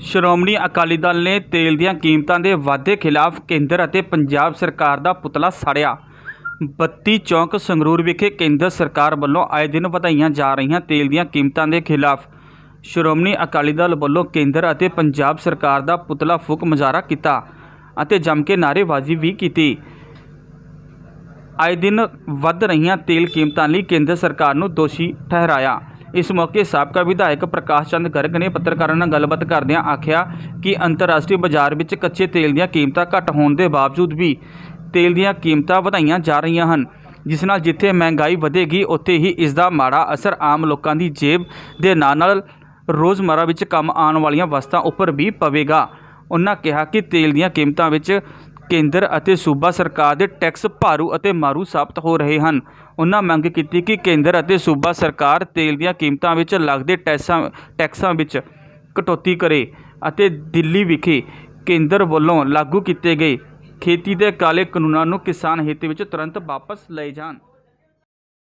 ਸ਼੍ਰੋਮਣੀ ਅਕਾਲੀ ਦਲ ਨੇ ਤੇਲ ਦੀਆਂ ਕੀਮਤਾਂ ਦੇ ਵਾਧੇ ਖਿਲਾਫ ਕੇਂਦਰ ਅਤੇ ਪੰਜਾਬ ਸਰਕਾਰ ਦਾ ਪੁਤਲਾ ਸਾੜਿਆ। 32 ਚੌਂਕ ਸੰਗਰੂਰ ਵਿਖੇ ਕੇਂਦਰ ਸਰਕਾਰ ਵੱਲੋਂ ਆਏ ਦਿਨ ਵਧਾਈਆਂ ਜਾ ਰਹੀਆਂ ਤੇਲ ਦੀਆਂ ਕੀਮਤਾਂ ਦੇ ਖਿਲਾਫ। ਸ਼੍ਰੋਮਣੀ ਅਕਾਲੀ ਦਲ ਵੱਲੋਂ ਕੇਂਦਰ ਅਤੇ ਪੰਜਾਬ ਸਰਕਾਰ ਦਾ ਪੁਤਲਾ ਫੂਕ ਮੁਜ਼ਾਹਰਾ ਕੀਤਾ ਅਤੇ ਜੰਮ ਕੇ ਨਾਅਰੇਬਾਜ਼ੀ ਵੀ ਕੀਤੀ। ਆਏ ਦਿਨ ਵੱਧ ਰਹੀਆਂ ਤੇਲ ਕੀਮਤਾਂ ਲਈ ਕੇਂਦਰ ਸਰਕਾਰ ਨੂੰ ਦੋਸ਼ੀ ਠਹਿਰਾਇਆ। ਇਸ ਮੌਕੇ ਸਾਬਕਾ ਵਿਧਾਇਕ ਪ੍ਰਕਾਸ਼ ਚੰਦ ਗਰਗ ਨੇ ਪੱਤਰਕਾਰਾਂ ਨਾਲ ਗੱਲਬਾਤ ਕਰਦਿਆਂ ਆਖਿਆ ਕਿ ਅੰਤਰਰਾਸ਼ਟਰੀ ਬਾਜ਼ਾਰ ਵਿੱਚ ਕੱਚੇ ਤੇਲ ਦੀਆਂ ਕੀਮਤਾਂ ਘੱਟ ਹੋਣ ਦੇ ਬਾਵਜੂਦ ਵੀ ਤੇਲ ਦੀਆਂ ਕੀਮਤਾਂ ਵਧਾਈਆਂ ਜਾ ਰਹੀਆਂ ਹਨ, ਜਿਸ ਨਾਲ ਜਿੱਥੇ ਮਹਿੰਗਾਈ ਵਧੇਗੀ, ਉੱਥੇ ਹੀ ਇਸ ਦਾ ਮਾੜਾ ਅਸਰ ਆਮ ਲੋਕਾਂ ਦੀ ਜੇਬ ਦੇ ਨਾਲ ਨਾਲ ਰੋਜ਼ਮਰਾ ਵਿੱਚ ਕੰਮ ਆਉਣ ਵਾਲੀਆਂ ਵਸਤਾਂ ਉੱਪਰ ਵੀ ਪਵੇਗਾ। ਉਹਨਾਂ ਕਿਹਾ ਕਿ ਤੇਲ ਦੀਆਂ ਕੀਮਤਾਂ ਵਿੱਚ ਕੇਂਦਰ ਅਤੇ ਸੂਬਾ ਸਰਕਾਰ ਦੇ ਟੈਕਸ ਭਾਰੂ ਅਤੇ ਮਾਰੂ ਸਾਬਤ ਹੋ ਰਹੇ ਹਨ। ਉਹਨਾਂ ਮੰਗ ਕੀਤੀ ਕਿ ਕੇਂਦਰ ਅਤੇ ਸੂਬਾ ਸਰਕਾਰ ਤੇਲ ਦੀਆਂ ਕੀਮਤਾਂ ਵਿੱਚ ਲੱਗਦੇ ਟੈਕਸਾਂ ਟੈਕਸਾਂ ਵਿੱਚ ਕਟੌਤੀ ਕਰੇ ਅਤੇ ਦਿੱਲੀ ਵਿਖੇ ਕੇਂਦਰ ਵੱਲੋਂ ਲਾਗੂ ਕੀਤੇ ਗਏ ਖੇਤੀ ਦੇ ਕਾਲੇ ਕਾਨੂੰਨਾਂ ਨੂੰ ਕਿਸਾਨ ਹਿੱਤ ਵਿੱਚ ਤੁਰੰਤ ਵਾਪਸ ਲਏ ਜਾਣ।